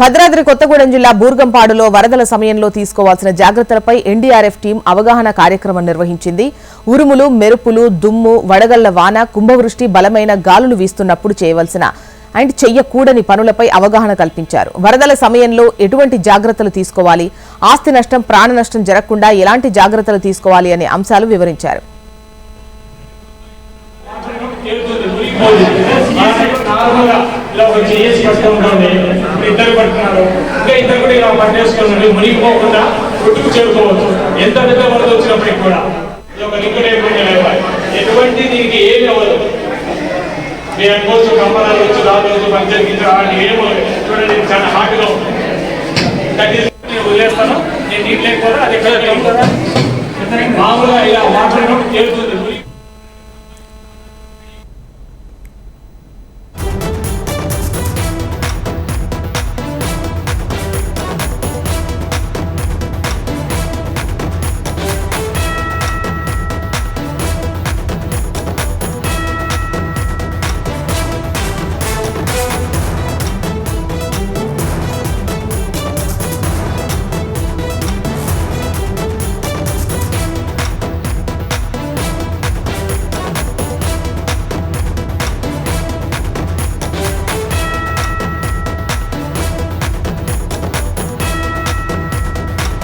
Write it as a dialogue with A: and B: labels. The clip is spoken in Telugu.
A: భద్రాద్రి కొత్తగూడెం జిల్లా బూర్గంపాడులో వరదల సమయంలో తీసుకోవాల్సిన జాగ్రత్తలపై ఎన్డీఆర్ఎఫ్ టీం అవగాహన కార్యక్రమం నిర్వహించింది. ఉరుములు మెరుపులు దుమ్ము వడగళ్ళ వాన కుంభవృష్టి బలమైన గాలులు వీస్తున్నప్పుడు చేయవలసిన అండ్ చెయ్యకూడని పనులపై అవగాహన కల్పించారు. వరదల సమయంలో ఎటువంటి జాగ్రత్తలు తీసుకోవాలి? ఆస్తి నష్టం ప్రాణ నష్టం జరగకుండా ఎలాంటి జాగ్రత్తలు తీసుకోవాలి అనే అంశాలు వివరించారు.
B: నార్మల్గా ఇలా ఒక చేసి పట్టుకుంటుంది ఇద్దరు పట్టుకున్నారు ఇంకా ఇద్దరు కూడా ఇలా పట్టేసుకున్నారు. మునిగిపోకుండా ఒట్టుకు చేరుకోవచ్చు. ఎంత పెద్ద వరద వచ్చినప్పటికి కూడా ఇది ఒక లిక్విడ్ ఎటువంటి దీనికి ఏమి అవ్వదు. మీరు అనుకోవచ్చు కంపనాలు వచ్చి రావచ్చు పంచర్ గింజ అలాంటి ఏమో చూడండి చాలా దట్ ఈస్ నేను వదిలేస్తాను. నేను నీకు లేకపోతే అది ఎక్కడ మామూలుగా ఇలా తేలుతుంది